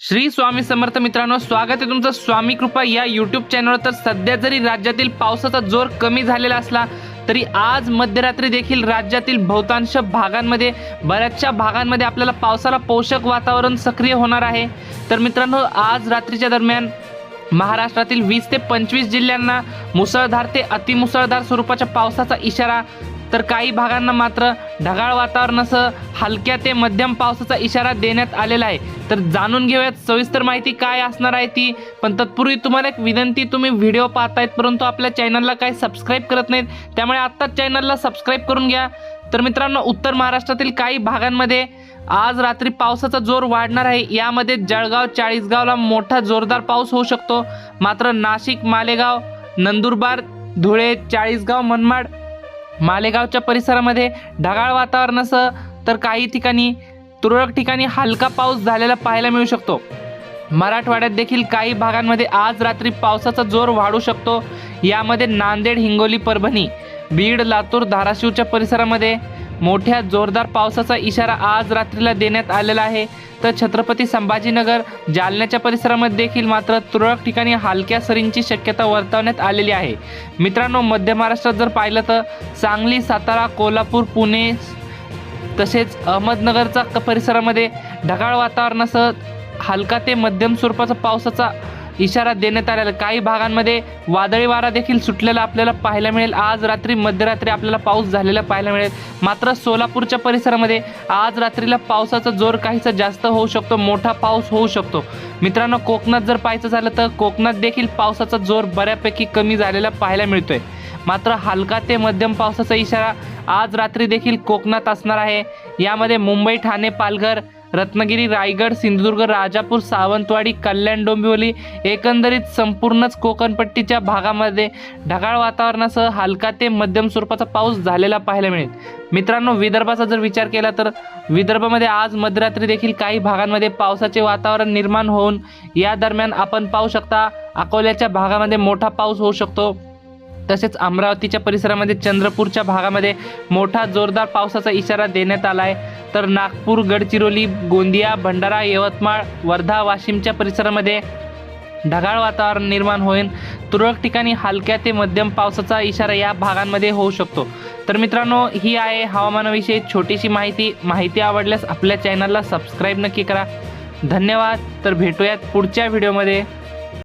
श्री स्वामी समर्थ मित्रांनो स्वागत आहे तुमचं स्वामी कृपा या यूट्यूब चॅनलवर तर सध्या जरी राज्यातील पावसाचा जोर कमी झालेला असला तरी आज मध्यरात्री देखील राज्यातील बहुतांश भागांमध्ये बऱ्याचशा भागांमध्ये आपल्याला पावसाला पोषक वातावरण सक्रिय होणार आहे. तर मित्रांनो आज रात्रीच्या दरम्यान महाराष्ट्रातील वीस ते पंचवीस जिल्ह्यांना मुसळधार ते अतिमुसळधार स्वरूपाच्या पावसाचा इशारा तर काही भागांना मात्र ढगाळ वातावरणासह हलक्या ते मध्यम पावसाचा इशारा देण्यात आलेला आहे. तर जाणून घेऊयात सविस्तर माहिती काय असणार आहे ती. पण तत्पूर्वी तुम्हाला एक विनंती तुम्ही व्हिडिओ पाहतायत परंतु आपल्या चॅनलला काही सबस्क्राईब करत नाहीत त्यामुळे आत्ताच चॅनलला सबस्क्राईब करून घ्या. तर मित्रांनो उत्तर महाराष्ट्रातील काही भागांमध्ये आज रात्री पावसाचा जोर वाढणार आहे. यामध्ये जळगाव चाळीसगावला मोठा जोरदार पाऊस होऊ शकतो. मात्र नाशिक मालेगाव नंदुरबार धुळे चाळीसगाव मनमाड मालेगावच्या परिसरामध्ये ढगाळ वातावरणासह तर काही ठिकाणी तुरळक ठिकाणी हलका पाऊस झालेला पाहायला मिळू शकतो. मराठवाड्यात देखील काही भागांमध्ये आज रात्री पावसाचा जोर वाढू शकतो. यामध्ये नांदेड हिंगोली परभणी बीड लातूर धाराशिवच्या परिसरामध्ये मोठ्या जोरदार पावसाचा इशारा आज रात्रीला देण्यात आलेला आहे. तर छत्रपती संभाजीनगर जालन्याच्या परिसरामध्ये देखील मात्र तुरळक ठिकाणी हलक्या सरींची शक्यता वर्तवण्यात आलेली आहे. मित्रांनो मध्य महाराष्ट्रात जर पाहिलं तर सांगली सातारा कोल्हापूर पुणे तसेच अहमदनगरचा परिसरामध्ये ढगाळ वातावरणासह हलका ते मध्यम स्वरूपाचा पावसाचा इशारा देण्यात आलेला काही भागांमध्ये वादळी वारा देखील सुटलेला आपल्याला पाहायला मिळेल. आज रात्री मध्यरात्री आपल्याला पाऊस झालेला पाहायला मिळेल. मात्र सोलापूरच्या परिसरामध्ये आज रात्रीला पावसाचा जोर काहीसा जास्त होऊ शकतो. मोठा पाऊस होऊ शकतो. मित्रांनो कोकणात जर पाहायचं झालं तर कोकणात देखील पावसाचा जोर बऱ्यापैकी कमी झालेला पाहायला मिळतोय. मात्र हलका ते मध्यम पावसाचा इशारा आज रात्री देखील कोकणात असणार आहे. यामध्ये मुंबई ठाणे पालघर रत्नागिरी रायगड सिंधुदुर्ग राजापूर सावंतवाडी कल्याण डोंबिवली एकंदरीत संपूर्णच कोकणपट्टीच्या भागामध्ये ढगाळ वातावरणासह हलका ते मध्यम स्वरूपाचा पाऊस झालेला पाहायला मिळेल. मित्रांनो विदर्भाचा जर विचार केला तर विदर्भामध्ये आज मध्यरात्री देखील काही भागांमध्ये पावसाचे वातावरण निर्माण होऊन या दरम्यान आपण पाहू शकता अकोल्याच्या भागामध्ये मोठा पाऊस होऊ शकतो. तसेच अमरावतीच्या परिसरामध्ये चंद्रपूरच्या भागामध्ये मोठा जोरदार पावसाचा इशारा देण्यात आला आहे. तर नागपूर गडचिरोली गोंदिया भंडारा यवतमाळ वर्धा वाशिमच्या परिसरामध्ये ढगाळ वातावरण निर्माण होईल तुरळक ठिकाणी हलक्या ते मध्यम पावसाचा इशारा या भागांमध्ये होऊ शकतो. तर मित्रांनो ही आहे हवामानाविषयी छोटीशी माहिती. माहिती आवडल्यास आपल्या चॅनलला सबस्क्राईब नक्की करा. धन्यवाद. तर भेटूयात पुढच्या व्हिडिओमध्ये.